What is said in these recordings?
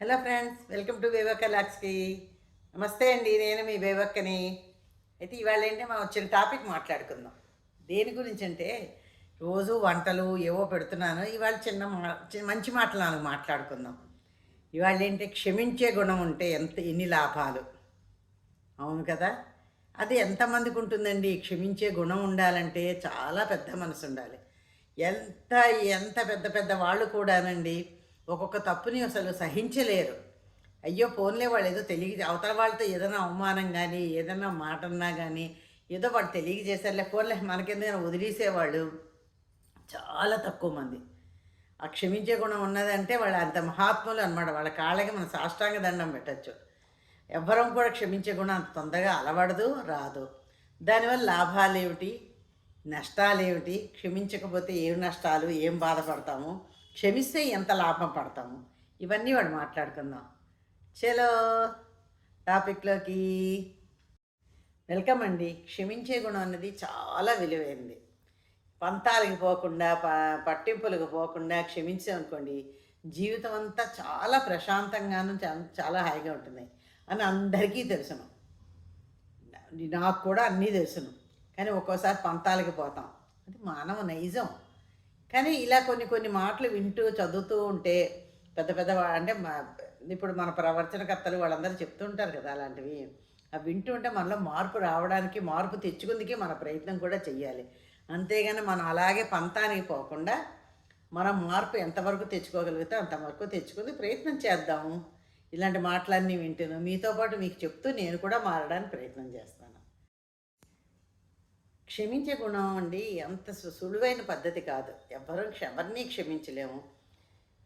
Hello friends welcome to Bebakka లాక్స్కి నమస్తే అండి. నేను మీ వేవక్కని అయితే ఇవాళ ఏంటి? మనం వచ్చిన టాపిక్ మాట్లాడుకుందాం. దేని గురించి అంటే రోజు వంటలు ఏవో పెడుతున్నాను. ఇవాళ చిన్న మా మంచి మాటలు నాలుగు మాట్లాడుకుందాం. ఇవాళ ఏంటి? క్షమించే గుణం ఉంటే ఎంత ఎన్ని లాభాలు? అవును కదా? అది ఎంతమందికి ఉంటుందండి? క్షమించే గుణం ఉండాలంటే చాలా పెద్ద మనసు ఉండాలి. ఎంత ఎంత పెద్ద పెద్ద వాళ్ళు కూడానండి ఒక్కొక్క తప్పుని అసలు సహించలేరు. అయ్యో ఫోన్లే వాళ్ళు ఏదో తెలియ అవతల వాళ్ళతో ఏదైనా అవమానం కానీ ఏదైనా మాట అన్నా కానీ ఏదో వాళ్ళు తెలియజేశారులే ఫోన్లే మనకెందుకైనా వదిలేసేవాళ్ళు. చాలా తక్కువ మంది. ఆ క్షమించే గుణం ఉన్నదంటే వాళ్ళు అంత మహాత్ములు అనమాట వాళ్ళ కాళ్ళకి మనం సాష్టాంగ దండం పెట్టచ్చు. ఎవ్వరం కూడా క్షమించే గుణం అంత తొందరగా అలవడదు రాదు. దానివల్ల లాభాలు ఏమిటి నష్టాలు ఏమిటి క్షమించకపోతే ఏం నష్టాలు? ఏం బాధపడతాము? క్షమిస్తే ఎంత లాభం పడతాము? ఇవన్నీ వాడు మాట్లాడుకుందాం. చలో టాపిక్లోకి. వెల్కమ్ అండి క్షమించే గుణం అన్నది చాలా విలువైంది. పంతాలకి పోకుండా ప పట్టింపులకు పోకుండా క్షమించామనుకోండి జీవితం అంతా చాలా ప్రశాంతంగాను చాలా హాయిగా ఉంటుంది అని అందరికీ తెలుసును. నాకు కూడా అన్నీ తెలుసును. కానీ ఒక్కోసారి పంతాలకి పోతాం. అది మానవ నైజం. కానీ ఇలా కొన్ని కొన్ని మాటలు వింటూ చదువుతూ ఉంటే పెద్ద పెద్ద అంటే ఇప్పుడు మన ప్రవర్తనకర్తలు వాళ్ళందరూ చెప్తుంటారు కదా అలాంటివి. అవి వింటూ ఉంటే మనలో మార్పు రావడానికి మార్పు తెచ్చుకుందికి మన ప్రయత్నం కూడా చెయ్యాలి. అంతేగాని మనం అలాగే పంతానికి పోకుండా మనం మార్పు ఎంతవరకు తెచ్చుకోగలిగితే అంతవరకు తెచ్చుకుని ప్రయత్నం చేద్దాము. ఇలాంటి మాటలన్నీ వింటాను. మీతో పాటు మీకు చెప్తూ నేను కూడా మారడానికి ప్రయత్నం చేస్తాను. క్షమించే గుణం అండి అంత సు- సులువైన పద్ధతి కాదు. ఎవరు ఎవరిని క్షమించలేము.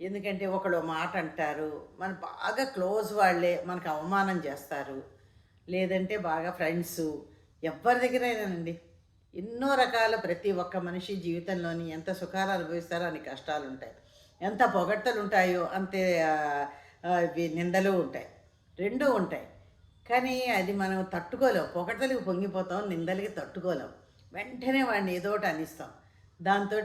ఎందుకంటే ఒకళ్ళు మాట అంటారు మన బాగా క్లోజ్ వాళ్ళే మనకు అవమానం చేస్తారు. లేదంటే బాగా ఫ్రెండ్స్. ఎవరి దగ్గరైనానండి. ఎన్నో రకాల ప్రతి ఒక్క మనిషి జీవితంలోని ఎంత సుఖాలు అనుభవిస్తారో అన్ని కష్టాలు ఉంటాయి ఎంత పొగడ్తలు ఉంటాయో అంతే నిందలు ఉంటాయి. రెండూ ఉంటాయి. కానీ అది మనం తట్టుకోలేం. పొగడ్తలకి పొంగిపోతాం నిందలకి తట్టుకోలేం. వెంటనే వాడిని ఏదో ఒకటి అనిస్తాం. దాంతో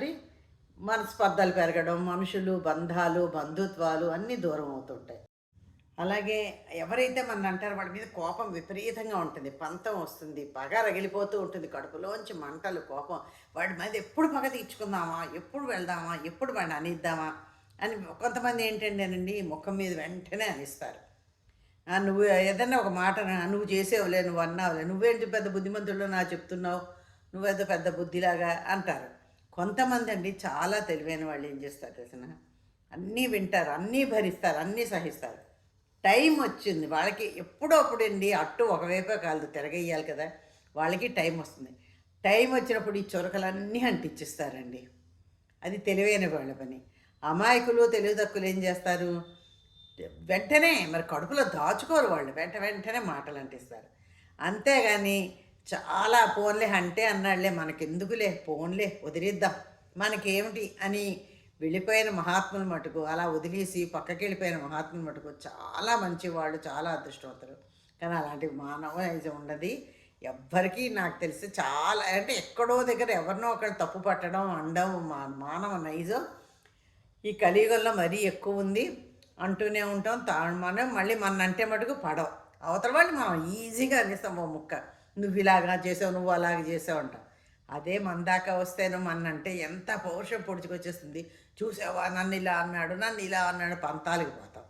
మనస్పర్ధలు పెరగడం మనుషులు బంధాలు బంధుత్వాలు అన్నీ దూరం అవుతుంటాయి. అలాగే ఎవరైతే మన అంటారో వాడి మీద కోపం విపరీతంగా ఉంటుంది. పంతం వస్తుంది పగ రగిలిపోతూ ఉంటుంది. కడుపులోంచి మంటలు కోపం. వాడి మీద ఎప్పుడు పగ తీర్చుకుందామా? ఎప్పుడు వెళ్దామా? ఎప్పుడు వాడిని అనిద్దామా? అని కొంతమంది ఏంటంటేనండి ముఖం మీద వెంటనే అనిస్తారు. ఆ, నువ్వు ఏదైనా ఒక మాట నువ్వు చేసేవలే నువ్వు అన్నావులే. నువ్వేంటి పెద్ద బుద్ధిమంతుల్లో నా చెప్తున్నావు? నువ్వేదో పెద్ద బుద్ధిలాగా అంటారు. కొంతమంది అండి చాలా తెలివైన వాళ్ళు ఏం చేస్తారు తెలిసిన అన్నీ వింటారు అన్నీ భరిస్తారు అన్నీ సహిస్తారు. టైం వచ్చింది వాళ్ళకి ఎప్పుడప్పుడు అండి అట్టు ఒకవైపే కాదు తిరగేయాలి కదా వాళ్ళకి టైం వస్తుంది. టైం వచ్చినప్పుడు ఈ చురకలన్నీ అంటించిస్తారండి. అది తెలివైన వాళ్ళ పని. అమాయకులు తెలివి తక్కువలు ఏం చేస్తారు? వెంటనే మరి కడుపులో దాచుకోరు వాళ్ళు వెంట వెంటనే మాటలు అంటిస్తారు. అంతేగాని చాలా పోన్లే అంటే అన్నాడులే మనకెందుకులే పోన్లే వదిలేద్దాం. మనకేమిటి అని వెళ్ళిపోయిన మహాత్ములు మటుకు అలా వదిలేసి పక్కకి వెళ్ళిపోయిన మహాత్ములు మటుకు చాలా మంచివాళ్ళు చాలా అదృష్టవంతులు. కానీ అలాంటి మానవ ఇది ఉండదు. ఎవ్వరికీ నాకు తెలిసి చాలా అంటే ఎక్కడో దగ్గర ఎవరినో ఒకరు తప్పు పట్టడం అండం మా మానవ నైజం ఈ కలియుగంలో మరీ ఎక్కువ ఉంది అంటూనే ఉంటాం. తా మనం మళ్ళీ మన అంటే మటుకు పడవ. అవతల వాళ్ళు మనం ఈజీగా అనిస్తాం ఓ ముక్క. నువ్వు ఇలాగా చేసావు నువ్వు అలాగ చేసావు అంట. అదే మన దాకా వస్తేను మన ఎంత పౌరుషం పొడుచుకొచ్చేస్తుంది. చూసావా నన్ను ఇలా అన్నాడు నన్ను ఇలా అన్నాడు పంతాలకు పోతాం.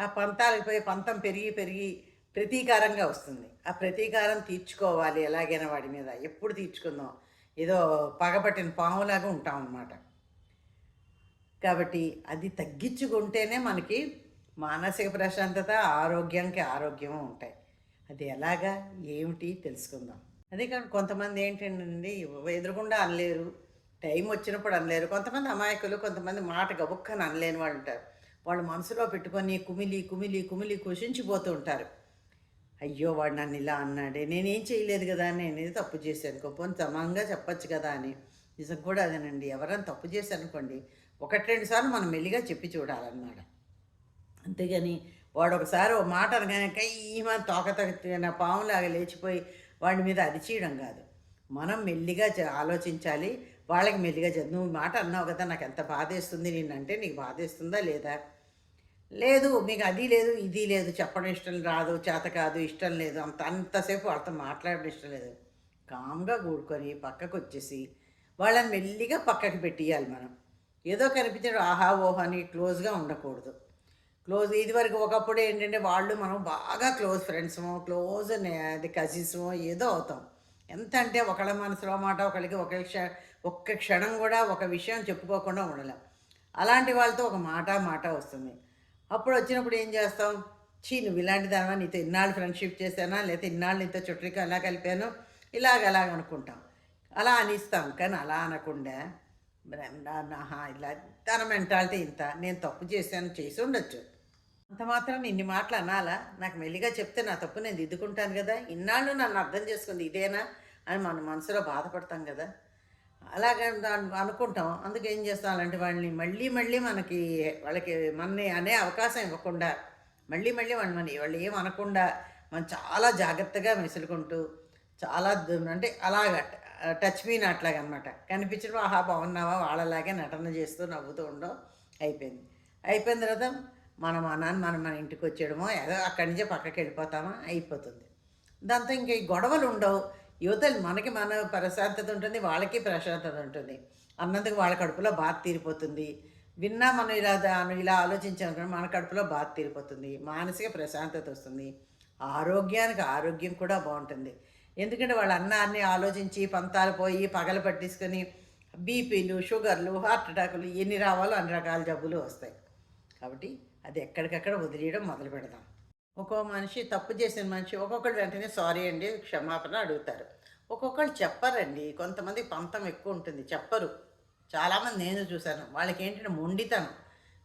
ఆ పంతాలకు పోయి పంతం పెరిగి పెరిగి ప్రతీకారంగా వస్తుంది. ఆ ప్రతీకారం తీర్చుకోవాలి ఎలాగైనా వాడి మీద. ఎప్పుడు తీర్చుకుందాం? ఏదో పగపట్టిన పాములాగా ఉంటాం అన్నమాట. కాబట్టి అది తగ్గించుకుంటేనే మనకి మానసిక ప్రశాంతత ఆరోగ్యానికి ఆరోగ్యం ఉంటాయి. అది ఎలాగా ఏమిటి తెలుసుకుందాం. అదే కానీ కొంతమంది ఏంటంటే ఎదురుకుండా అనలేరు టైం వచ్చినప్పుడు అనలేరు. కొంతమంది అమాయకులు కొంతమంది మాట గబుక్కని అనలేని వాళ్ళు ఉంటారు. వాళ్ళు మనసులో పెట్టుకొని కుమిలి కుమిలి కుమిలి కుషించిపోతూ ఉంటారు. అయ్యో వాడు నన్ను ఇలా అన్నాడే నేనేం చేయలేదు కదా నేనేది తప్పు చేశాను. గొప్పని సమంగా చెప్పొచ్చు కదా అని. నిజం కూడా అదేనండి ఎవరైనా తప్పు చేశారనుకోండి ఒకటి రెండు సార్లు మనం మెల్లిగా చెప్పి చూడాలన్నమాట. అంతేగాని వాడు ఒకసారి ఓ మాట అనగానే కయ్యమని తోక తగిన పాములాగా లేచిపోయి వాడి మీద అరిచేయడం కాదు. మనం మెల్లిగా ఆలోచించాలి. వాళ్ళకి మెల్లిగా చ- నువ్వు మాట అన్నావు కదా నాకు ఎంత బాధేస్తుంది నేనంటే నీకు బాధేస్తుందా లేదా? లేదు మీకు అది లేదు ఇది లేదు చెప్పడం ఇష్టం రాదు చేత కాదు ఇష్టం లేదు అంత అంతసేపు వాళ్ళతో మాట్లాడడం ఇష్టం లేదు. కామ్గా కూడుకొని పక్కకు వచ్చేసి వాళ్ళని మెల్లిగా పక్కకి పెట్టేయాలి మనం. ఏదో కనిపించడం ఆహా ఓహో అని క్లోజ్గా ఉండకూడదు. క్లోజ్ ఇదివరకు ఒకప్పుడు ఏంటంటే వాళ్ళు మనం బాగా క్లోజ్ ఫ్రెండ్స్మో క్లోజ్ అది ఏదో అవుతాం. ఎంత అంటే ఒకళ్ళ మనసులో మాట ఒకళ్ళకి ఒక క్ష ఒక్క క్షణం కూడా ఒక విషయం చెప్పుకోకుండా ఉండలేం. అలాంటి వాళ్ళతో ఒక మాట మాట వస్తుంది. అప్పుడు వచ్చినప్పుడు ఏం చేస్తాం? చీ నువ్వు ఇలాంటి దానివా నీతో ఇన్నాళ్ళు ఫ్రెండ్షిప్ చేశానా? లేకపోతే ఇన్నాళ్ళు నీతో చుట్టరికం ఎలా కలిపాను? ఇలాగ అలాగ అనుకుంటాం. అలా అనిస్తాం. కానీ అలా అనకుండా నాహా ఇలా తన మెంటాలిటీ ఇంత. నేను తప్పు చేశాను చేసి ఉండొచ్చు. అంత మాత్రం ఇన్ని మాటలు అనాలా? నాకు మెల్లిగా చెప్తే నా తప్పు నేను దిద్దుకుంటాను కదా? ఇన్నాళ్ళు నన్ను అర్థం చేసుకుంది ఇదేనా అని మన మనసులో బాధపడతాం కదా? అలాగే దాన్ని అనుకుంటాం. అందుకేం ఏం చేస్తాం? అలాంటి వాళ్ళని మళ్ళీ మళ్ళీ మనకి వాళ్ళకి మనని అనే అవకాశం ఇవ్వకుండా మళ్ళీ మళ్ళీ వాళ్ళు మన వాళ్ళు ఏం అనకుండా మనం చాలా జాగ్రత్తగా మెసులుకుంటూ చాలా అంటే అలాగ టచ్ మీన్ అట్లాగనమాట కనిపించడం ఆహా బాగున్నావా? వాళ్ళలాగే నటన చేస్తూ నవ్వుతూ ఉండడం అయిపోయింది. అయిపోయిన తర్వాత మనం అనాన్ని మనం మన ఇంటికి వచ్చేయడమో ఏదో అక్కడి నుంచే పక్కకి వెళ్ళిపోతామా? అయిపోతుంది. దాంతో ఇంకా ఈ గొడవలు ఉండవు. యువతలు మనకి మన ప్రశాంతత ఉంటుంది వాళ్ళకి ప్రశాంతత ఉంటుంది. అన్నందుకు వాళ్ళ కడుపులో బాధ తీరిపోతుంది. విన్నా మనం ఇలా ఇలా ఆలోచించాం మన కడుపులో బాధ తీరిపోతుంది. మానసిక ప్రశాంతత వస్తుంది. ఆరోగ్యానికి ఆరోగ్యం కూడా బాగుంటుంది. ఎందుకంటే వాళ్ళ అన్నాన్ని ఆలోచించి పంతాలు పోయి పగలు పట్టించుకొని బీపీలు షుగర్లు హార్ట్ అటాకులు ఎన్ని రావాలో అన్ని రకాల జబ్బులు వస్తాయి. కాబట్టి అది ఎక్కడికక్కడ వదిలేయడం మొదలు పెడదాం. ఒక్కో మనిషి తప్పు చేసిన మనిషి ఒక్కొక్కరు వెంటనే సారీ అండి క్షమాపణ అడుగుతారు. ఒక్కొక్కరు చెప్పరండి. కొంతమంది పంతం ఎక్కువ ఉంటుంది. చెప్పరు. చాలామంది నేను చూశాను. వాళ్ళకి ఏంటంటే మొండితనం.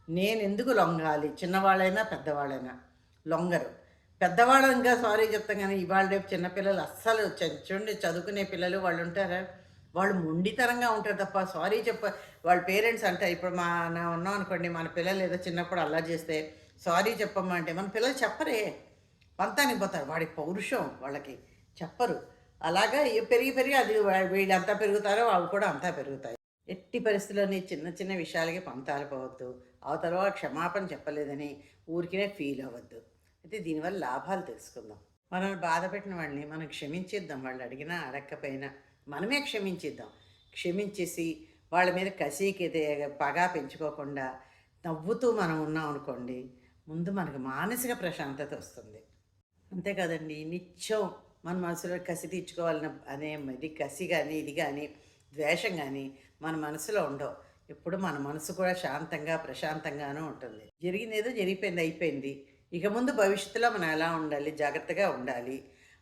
నేను ఎందుకు లొంగాలి? చిన్నవాళ్ళైనా పెద్దవాళ్ళైనా లొంగరు. పెద్దవాళ్ళంగా సారీ చెప్తాం కానీ ఇవాళ రేపు చిన్నపిల్లలు అస్సలు చూడండి చదువుకునే పిల్లలు వాళ్ళు ఉంటారా? వాళ్ళు మొండితనంగా ఉంటారు తప్ప సారీ చెప్ప వాళ్ళ పేరెంట్స్ అంటారు ఇప్పుడు మా ఉన్నాం అనుకోండి మన పిల్లలు ఏదో చిన్నప్పుడు అలా చేస్తే సారీ చెప్పమ్మా అంటే మన పిల్లలు చెప్పరే. పంతానికి పోతారు. వాడి పౌరుషం వాళ్ళకి చెప్పరు. అలాగా పెరిగి పెరిగి అది వా- వీళ్ళు పెరుగుతారో వాళ్ళు కూడా అంతా పెరుగుతాయి. ఎట్టి పరిస్థితుల్లోని చిన్న చిన్న విషయాలకి పంతాలు పోవద్దు. ఆ తర్వాత క్షమాపణ చెప్పలేదని ఊరికినే ఫీల్ అవ్వద్దు. అయితే దీనివల్ల లాభాలు తెలుసుకుందాం. మనల్ని బాధ పెట్టిన వాళ్ళని మనం క్షమించేద్దాం. వాళ్ళు అడిగినా అడగకపోయినా మనమే క్షమించేద్దాం. క్షమించేసి వాళ్ళ మీద కసికి తే- పగ పెంచుకోకుండా నవ్వుతూ మనం ఉన్నాం అనుకోండి ముందు మనకు మానసిక ప్రశాంతత వస్తుంది. అంతే కదండి నిత్యం మన మనసులో కసి తీర్చుకోవాలని అనే ఇది కసి కానీ ఇది కానీ ద్వేషం కానీ మన మనసులో ఉండవు. ఎప్పుడు మన మనసు కూడా శాంతంగా ప్రశాంతంగానూ ఉంటుంది. జరిగింది ఏదో జరిగిపోయింది అయిపోయింది. ఇక ముందు భవిష్యత్తులో మనం ఎలా ఉండాలి జాగ్రత్తగా ఉండాలి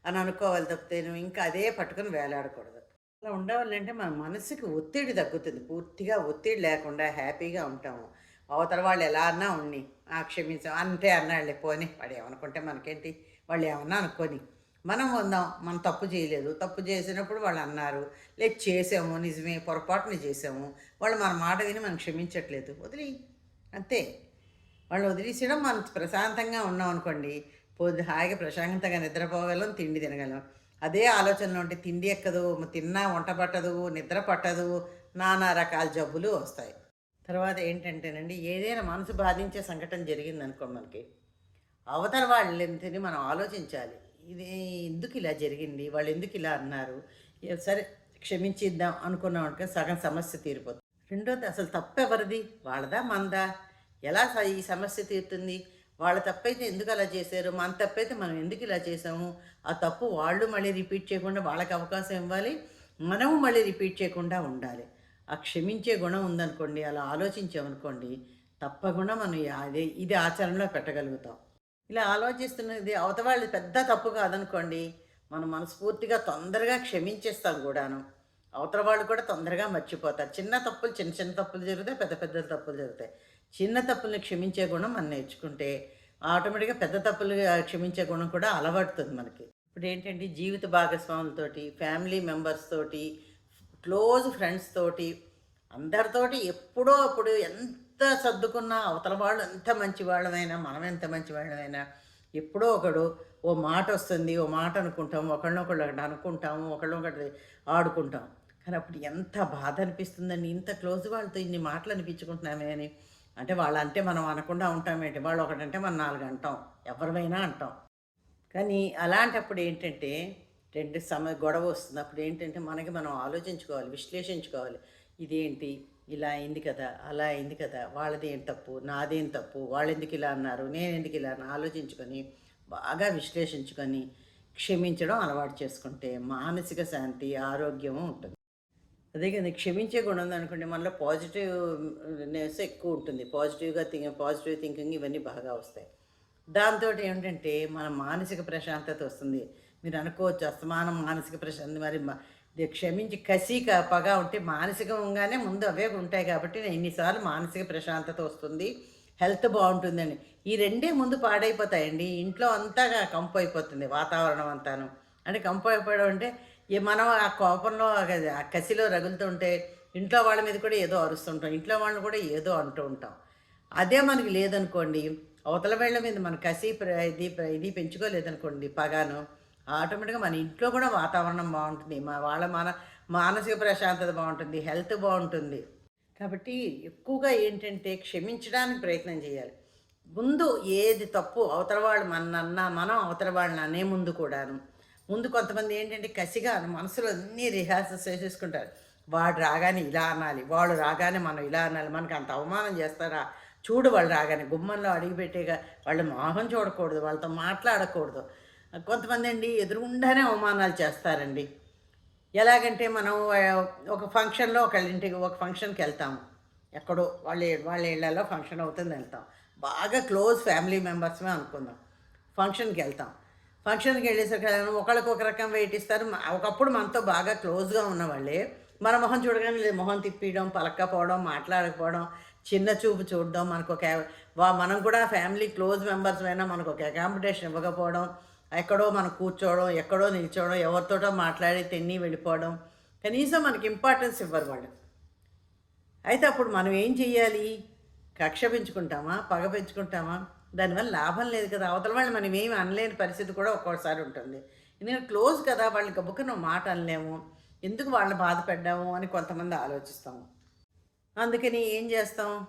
అని అనుకోవాలి తప్పితే నువ్వు ఇంకా అదే పట్టుకొని వేలాడకూడదు. అలా ఉండవాలంటే మన మనసుకి ఒత్తిడి తగ్గుతుంది. పూర్తిగా ఒత్తిడి లేకుండా హ్యాపీగా ఉంటాము. అవతల వాళ్ళు ఎలా అన్నా ఉన్ని ఆ క్షమించాం అంతే అన్నాళ్ళే పోని వాడు ఏమనుకుంటే మనకేంటి వాళ్ళు ఏమన్నా అనుకొని మనం ఉందాం మనం తప్పు చేయలేదు తప్పు చేసినప్పుడు వాళ్ళు అన్నారు లేదు చేసాము నిజమే పొరపాటుని చేసాము వాళ్ళు మన మాట విని మనం క్షమించట్లేదు వదిలి అంతే. వాళ్ళు వదిలేసడం మనం ప్రశాంతంగా ఉన్నాం అనుకోండి. పొద్దు హాయిగా ప్రశాంతంగా నిద్రపోగలం తిండి తినగలం. అదే ఆలోచనలో ఉంటే తిండి ఎక్కదు తిన్నా వంట పట్టదు నిద్ర పట్టదు నానా రకాల జబ్బులు వస్తాయి. తర్వాత ఏంటంటేనండి ఏదైనా మనసు బాధించే సంఘటన జరిగింది అనుకో మనకి అవతల వాళ్ళని మనం ఆలోచించాలి. ఇది ఎందుకు ఇలా జరిగింది? వాళ్ళు ఎందుకు ఇలా అన్నారు? సరే క్షమించిద్దాం అనుకున్నాం అనుకో సగం సమస్య తీరిపోతుంది. రెండోది అసలు తప్పెవరిది వాళ్ళదా మందా? ఎలా స- ఈ సమస్య తీరుతుంది? వాళ్ళ తప్పైతే ఎందుకు అలా చేశారు? మన తప్పైతే మనం ఎందుకు ఇలా చేసాము ఆ తప్పు వాళ్ళు మళ్ళీ రిపీట్ చేయకుండా వాళ్ళకి అవకాశం ఇవ్వాలి. మనము మళ్ళీ రిపీట్ చేయకుండా ఉండాలి. ఆ క్షమించే గుణం ఉందనుకోండి అలా ఆలోచించామనుకోండి తప్పకుండా మనం అదే ఇది ఆచరణలో పెట్టగలుగుతాం. ఇలా ఆలోచిస్తున్నది అవతల వాళ్ళు పెద్ద తప్పు కాదనుకోండి మనం మనస్ఫూర్తిగా తొందరగా క్షమించేస్తాం కూడాను. అవతల వాళ్ళు కూడా తొందరగా మర్చిపోతారు. చిన్న తప్పులు చిన్న చిన్న తప్పులు జరుగుతాయి పెద్ద పెద్ద తప్పులు జరుగుతాయి. చిన్న తప్పుల్ని క్షమించే గుణం మనం నేర్చుకుంటే ఆటోమేటిక్గా పెద్ద తప్పులు క్షమించే గుణం కూడా అలవడుతుంది మనకి. ఇప్పుడు ఏంటంటే జీవిత భాగస్వాములతోటి ఫ్యామిలీ మెంబర్స్ తోటి క్లోజ్ ఫ్రెండ్స్ తోటి అందరితోటి ఎప్పుడో అప్పుడు ఎంత సర్దుకున్నా అవతల వాళ్ళు ఎంత మంచి వాళ్ళమైనా మనం ఎంత మంచి వాళ్ళమైనా ఎప్పుడో ఒకడు ఓ మాట వస్తుంది ఓ మాట అనుకుంటాం ఒకళ్ళనొకళ్ళు ఒకటి అనుకుంటాము ఒకళ్ళొకటి ఆడుకుంటాం. కానీ అప్పుడు ఎంత బాధ అనిపిస్తుందండి ఇంత క్లోజ్ వాళ్ళతో ఇన్ని మాటలు అనిపించుకుంటున్నామే అని. అంటే వాళ్ళంటే మనం అనకుండా ఉంటామేంటి? వాళ్ళు ఒకటంటే మనం నాలుగు అంటాం. ఎవరిమైనా అంటాం. కానీ అలాంటప్పుడు ఏంటంటే రెండు సమ గొడవ వస్తుంది. అప్పుడు ఏంటంటే మనకి మనం ఆలోచించుకోవాలి విశ్లేషించుకోవాలి. ఇదేంటి? ఇలా అయింది కదా అలా అయింది కదా వాళ్ళది ఏం తప్పు నాదేం తప్పు వాళ్ళు ఎందుకు ఇలా అన్నారు నేను ఎందుకు ఇలా ఆలోచించుకొని బాగా విశ్లేషించుకొని క్షమించడం అలవాటు చేసుకుంటే మానసిక శాంతి ఆరోగ్యము ఉంటుంది. అదే కానీ క్షమించే గుణం ఉందనుకోండి మనలో పాజిటివ్నెస్ ఎక్కువ ఉంటుంది పాజిటివ్గా థింక్ పాజిటివ్ థింకింగ్ ఇవన్నీ బాగా వస్తాయి. దాంతో ఏంటంటే మన మానసిక ప్రశాంతత వస్తుంది. మీరు అనుకోవచ్చు అస్తమానం మానసిక ప్రశాంతి మరి క్షమించి కసి క- ఉంటే మానసికంగానే ముందు అవే ఉంటాయి కాబట్టి ఎన్నిసార్లు మానసిక ప్రశాంతత వస్తుంది హెల్త్ బాగుంటుందండి ఈ రెండే ముందు పాడైపోతాయండి. ఇంట్లో అంతా కంపు అయిపోతుంది వాతావరణం అంతాను. అంటే కంపు అయిపోవడం అంటే మనం ఆ కోపంలో ఆ- కసిలో కసిలో రగులుతుంటే ఇంట్లో వాళ్ళ మీద కూడా ఏదో అరుస్తుంటాం. ఇంట్లో వాళ్ళని కూడా ఏదో అంటూ ఉంటాం. అదే మనకి లేదనుకోండి అవతల వేళ్ళ మీద మన కసి ప్ర- ఇది ఇది పెంచుకోలేదనుకోండి పగాను ఆటోమేటిక్గా మన ఇంట్లో కూడా వాతావరణం బాగుంటుంది. మా వాళ్ళ మన మానసిక ప్రశాంతత బాగుంటుంది హెల్త్ బాగుంటుంది. కాబట్టి ఎక్కువగా ఏంటంటే క్షమించడానికి ప్రయత్నం చేయాలి. ముందు ఏది తప్పు అవతల వాళ్ళు మన అన్న మనం అవతల వాళ్ళని అనే ముందు కూడాను. ముందు కొంతమంది ఏంటంటే కసిగా మనసులో అన్నీ రిహార్సల్స్ చేసేసుకుంటారు. వాడు రాగానే ఇలా అనాలి వాడు రాగానే మనం ఇలా అనాలి మనకు అంత అవమానం చేస్తారా? చూడు వాళ్ళు రాగానే గుమ్మంలో అడిగిపెట్టేగా వాళ్ళు మోహం చూడకూడదు వాళ్ళతో మాట్లాడకూడదు. కొంతమంది అండి ఎదురుగుండానే అవమానాలు చేస్తారండి. ఎలాగంటే మనం ఒక ఫంక్షన్లో ఒకళ్ళ ఇంటికి ఒక ఫంక్షన్కి వెళ్తాము. ఎక్కడో వాళ్ళ వాళ్ళ ఇళ్ళలో ఫంక్షన్ అవుతుంది వెళ్తాం. బాగా క్లోజ్ ఫ్యామిలీ మెంబర్స్మే అనుకుందాం. ఫంక్షన్కి వెళ్తాం. ఫంక్షన్కి వెళ్ళేసరికి ఒకళ్ళకి ఒక రకం వెయిట్ ఇస్తారు. ఒకప్పుడు మనతో బాగా క్లోజ్గా ఉన్నవాళ్ళే. మన మొహం చూడగానే లేదు మొహం తిప్పియడం పలక్కపోవడం మాట్లాడకపోవడం చిన్న చూపు చూడడం మనకు ఒక వా- మనం కూడా ఫ్యామిలీ క్లోజ్ మెంబర్స్ అయినా మనకు ఒక అకామిడేషన్ ఇవ్వకపోవడం ఎక్కడో మనం కూర్చోవడం ఎక్కడో నిల్చోవడం ఎవరితోటో మాట్లాడి తిని వెళ్ళిపోవడం కనీసం మనకి ఇంపార్టెన్స్ ఇవ్వరు వాళ్ళు. అయితే అప్పుడు మనం ఏం చెయ్యాలి? కక్ష పెంచుకుంటామా? పగ పెంచుకుంటామా? దానివల్ల లాభం లేదు కదా. అవతల వాళ్ళు మనం ఏమి అనలేని పరిస్థితి కూడా ఒక్కోసారి ఉంటుంది. ఎందుకంటే క్లోజ్ కదా వాళ్ళని నువ్వు మాట అనలేము. ఎందుకు వాళ్ళని బాధ అని కొంతమంది ఆలోచిస్తాము. అందుకని ఏం చేస్తాం?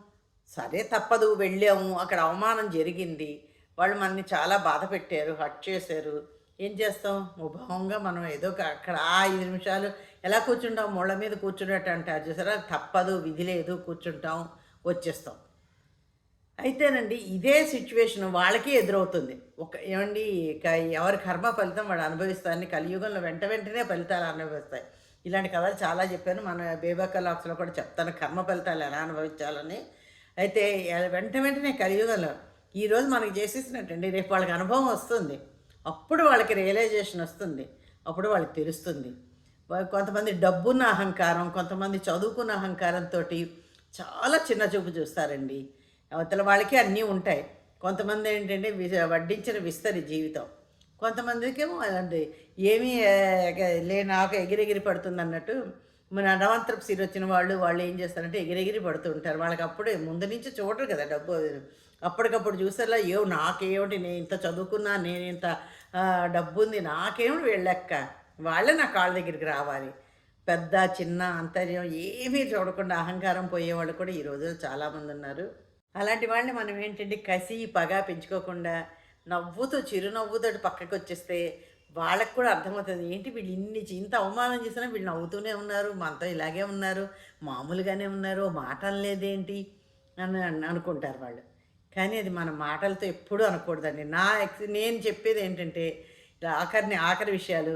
సరే తప్పదు వెళ్ళాము. అక్కడ అవమానం జరిగింది. వాళ్ళు మనని చాలా బాధ పెట్టారు హట్ చేశారు. ఏం చేస్తాం? ఉభవంగా మనం ఏదో ఒక అక్కడ ఆ ఐదు నిమిషాలు ఎలా కూర్చుంటాం? ముళ్ళ మీద కూర్చున్నట్టు అంటారు చూసారా? తప్పదు విధి లేదు కూర్చుంటాం వచ్చేస్తాం. అయితేనండి ఇదే సిచ్యువేషన్ వాళ్ళకి ఎదురవుతుంది. ఒక ఏమండి ఎవరి కర్మ ఫలితం వాడు అనుభవిస్తారని కలియుగంలో వెంట వెంటనే ఫలితాలు అనుభవిస్తాయి. ఇలాంటి కథలు చాలా చెప్పాను. మన బేబక్క లాక్స్లో కూడా చెప్తాను కర్మ ఫలితాలు ఎలా అనుభవించాలని. అయితే వెంట వెంటనే కలియుగంలో ఈరోజు మనకి చేసేసినట్టండి రేపు వాళ్ళకి అనుభవం వస్తుంది. అప్పుడు వాళ్ళకి రియలైజేషన్ వస్తుంది. అప్పుడు వాళ్ళకి తెలుస్తుంది. కొంతమంది డబ్బున్న అహంకారం కొంతమంది చదువుకున్న అహంకారంతో చాలా చిన్న చూపు చూస్తారండి. అవతల వాళ్ళకి అన్నీ ఉంటాయి. కొంతమంది ఏంటంటే వడ్డించిన విస్తరి జీవితం. కొంతమందికేమో అలాంటి ఏమీ లేని ఆకు లే నాకు ఎగిరెగిరి పడుతుంది అన్నట్టు మన అనవంతరపు సీరు వచ్చిన వాళ్ళు వాళ్ళు ఏం చేస్తారంటే ఎగిరెగిరి పడుతూ ఉంటారు. వాళ్ళకి అప్పుడే ముందు నుంచి చూడరు కదా డబ్బు. అప్పటికప్పుడు చూసేలా ఏవో నాకేమిటి? నేను ఇంత చదువుకున్నా నేను ఇంత డబ్బు ఉంది నాకేమిటి వీళ్ళెక్క వాళ్ళే నా కాళ్ళ దగ్గరికి రావాలి. పెద్ద చిన్న అంతర్యం ఏమీ చూడకుండా అహంకారం పోయేవాళ్ళు కూడా ఈ రోజుల్లో చాలామంది ఉన్నారు. అలాంటి వాళ్ళని మనం ఏంటంటే కసి పగ పెంచుకోకుండా నవ్వుతూ చిరునవ్వుతో పక్కకి వచ్చేస్తే వాళ్ళకి కూడా అర్థమవుతుంది. ఏంటి వీళ్ళు ఇన్ని ఇంత అవమానం చేసినా వీళ్ళు నవ్వుతూనే ఉన్నారు మనతో ఇలాగే ఉన్నారు మామూలుగానే ఉన్నారు మాటలు లేదేంటి అని అనుకుంటారు వాళ్ళు. కానీ అది మన మాటలతో ఎప్పుడూ అనకూడదండి. నా ఎక్స్ నేను చెప్పేది ఏంటంటే ఇలా ఆఖరిని ఆఖరి విషయాలు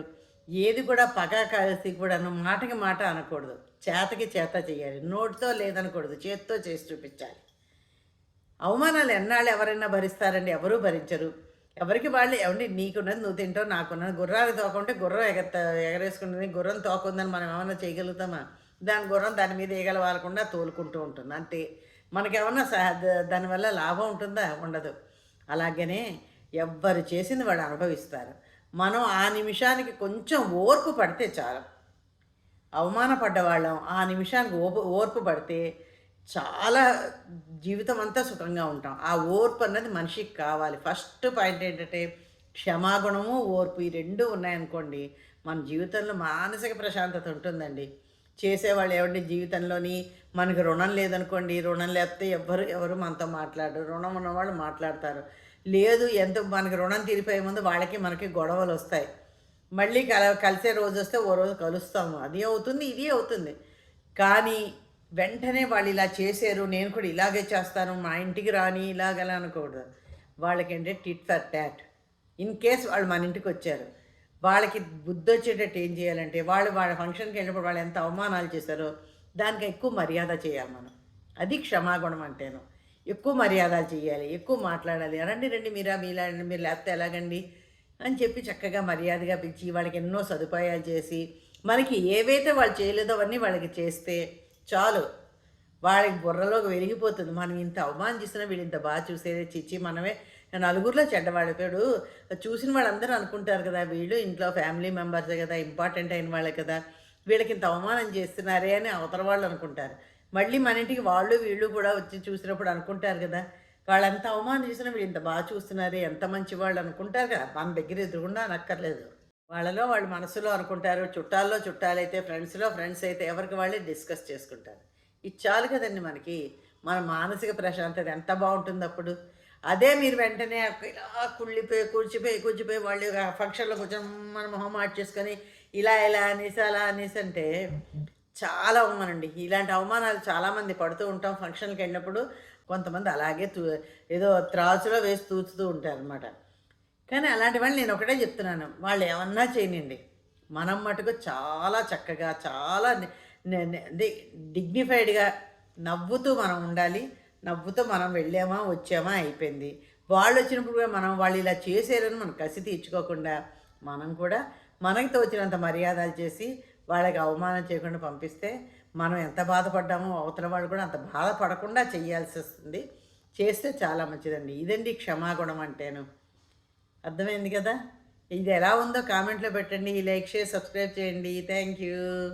ఏది కూడా పగ కలిసి కూడాను మాటకి మాట అనకూడదు. చేతకి చేత చేయాలి. నోటితో లేదనకూడదు. చేత్తో చేసి చూపించాలి. అవమానాలు ఎన్నాళ్ళు ఎవరైనా భరిస్తారండి? ఎవరూ భరించరు. ఎవరికి వాళ్ళు ఏమండి నీకున్నది నువ్వు తింటావు నాకున్నది గుర్రాలు తోకుంటే గుర్రం ఎగత ఎగరేసుకుంటుంది గుర్రం తోకుందని మనం ఏమైనా చేయగలుగుతామా? దాని గుర్రం దాని మీద ఎగల వాలకుండా తోలుకుంటూ ఉంటుంది. అంతే. మనకేమన్నా దానివల్ల లాభం ఉంటుందా? ఉండదు. అలాగనే ఎవ్వరు చేసింది వాళ్ళు అనుభవిస్తారు. మనం ఆ నిమిషానికి కొంచెం ఓర్పు పడితే చాలు. అవమానపడ్డవాళ్ళం ఆ నిమిషానికి ఓపు ఓర్పు పడితే చాలా జీవితం అంతా సుఖంగా ఉంటాం. ఆ ఓర్పు అన్నది మనిషికి కావాలి. ఫస్ట్ పాయింట్ ఏంటంటే క్షమాగుణము ఓర్పు ఈ రెండు ఉన్నాయనుకోండి మన జీవితంలో మానసిక ప్రశాంతత ఉంటుందండి. చేసేవాళ్ళు ఏమండి జీవితంలోని మనకి రుణం లేదనుకోండి రుణం లేకపోతే ఎవ్వరు ఎవరు మనతో మాట్లాడరు. రుణం ఉన్నవాళ్ళు మాట్లాడతారు. లేదు ఎంత మనకి రుణం తీరిపోయే ముందు వాళ్ళకి మనకి గొడవలు వస్తాయి. మళ్ళీ కల కలిసే రోజు వస్తే ఓ రోజు కలుస్తాము. అది అవుతుంది ఇది అవుతుంది. కానీ వెంటనే వాళ్ళు ఇలా చేశారు నేను కూడా ఇలాగే చేస్తాను మా ఇంటికి రాని ఇలాగలా అనకూడదు వాళ్ళకంటే tit for tat in case వాళ్ళు మన ఇంటికి వచ్చారు వాళ్ళకి బుద్ధి వచ్చేటట్టు ఏం చేయాలంటే వాళ్ళు వాళ్ళ ఫంక్షన్కి వెళ్ళినప్పుడు వాళ్ళు ఎంత అవమానాలు చేశారో దానికి ఎక్కువ మర్యాద చేయాలి మనం. అది క్షమాగుణం అంటేను. ఎక్కువ మర్యాదలు చేయాలి ఎక్కువ మాట్లాడాలి. రండి రండి మీరా మీలా మీరు లేకపోతే ఎలాగండి? అని చెప్పి చక్కగా మర్యాదగా పిలిచి వాళ్ళకి ఎన్నో సదుపాయాలు చేసి మనకి ఏవైతే వాళ్ళు చేయలేదో అవన్నీ వాళ్ళకి చేస్తే చాలు. వాళ్ళకి బుర్రలోకి వెలిగిపోతుంది. మనం ఇంత అవమానం చేసినా వీళ్ళు ఇంత బాగా చూసేదే. చిచ్చి మనమే. నలుగురిలో చెడ్డవాడిపోయాడు చూసిన వాళ్ళందరూ అనుకుంటారు కదా వీళ్ళు ఇంట్లో ఫ్యామిలీ మెంబర్సే కదా ఇంపార్టెంట్ అయిన వాళ్ళే కదా. వీళ్ళకి ఇంత అవమానం చేస్తున్నారే అని అవతల వాళ్ళు అనుకుంటారు. మళ్ళీ మన ఇంటికి వాళ్ళు వీళ్ళు కూడా వచ్చి చూసినప్పుడు అనుకుంటారు కదా. వాళ్ళంత అవమానం చేసినా వీళ్ళు ఇంత బాగా చూస్తున్నారే ఎంత మంచి వాళ్ళు అనుకుంటారు కదా. మన దగ్గర ఎదురుకుండా అనక్కర్లేదు. వాళ్ళలో వాళ్ళు మనసులో అనుకుంటారు చుట్టాల్లో చుట్టాలైతే ఫ్రెండ్స్లో ఫ్రెండ్స్ అయితే ఎవరికి వాళ్ళే డిస్కస్ చేసుకుంటారు. ఇది చాలు కదండి మనకి. మన మానసిక ప్రశాంతత ఎంత బాగుంటుంది అప్పుడు. అదే మీరు వెంటనే ఇలా కుళ్ళిపోయి కూర్చిపోయి కూర్చిపోయి వాళ్ళు ఫంక్షన్లో కూర్చొని మన మొహం మార్చేసుకొని ఇలా ఇలా అనేసి అలా అనేసి అంటే చాలా అవమానండి ఇలాంటి అవమానాలు చాలామంది పడుతూ ఉంటాం ఫంక్షన్కి వెళ్ళినప్పుడు. కొంతమంది అలాగే తూ ఏదో త్రాచులో వేసి తూచుతూ ఉంటారు అనమాట కానీ అలాంటి వాళ్ళు నేను ఒకటే చెప్తున్నాను. వాళ్ళు ఏమన్నా చేయనండి. మనం మటుకు చాలా చక్కగా చాలా డిగ్నిఫైడ్గా నవ్వుతూ మనం ఉండాలి. నవ్వుతూ మనం వెళ్ళామా వచ్చామా అయిపోయింది. వాళ్ళు వచ్చినప్పుడు కూడా మనం వాళ్ళు ఇలా చేశారని మనం కసి తీర్చుకోకుండా మనం కూడా మనకి తోచినంత మర్యాదలు చేసి వాళ్ళకి అవమానం చేయకుండా పంపిస్తే మనం ఎంత బాధపడ్డామో అవతల వాళ్ళు కూడా అంత బాధపడకుండా చేయాల్సి వస్తుంది. చేస్తే చాలా మంచిదండి. ఇదండి క్షమాగుణం అంటేను. అర్థమైంది కదా? ఇది ఎలా ఉందో కామెంట్లో పెట్టండి. లైక్ షేర్ సబ్స్క్రైబ్ చేయండి. Thank you.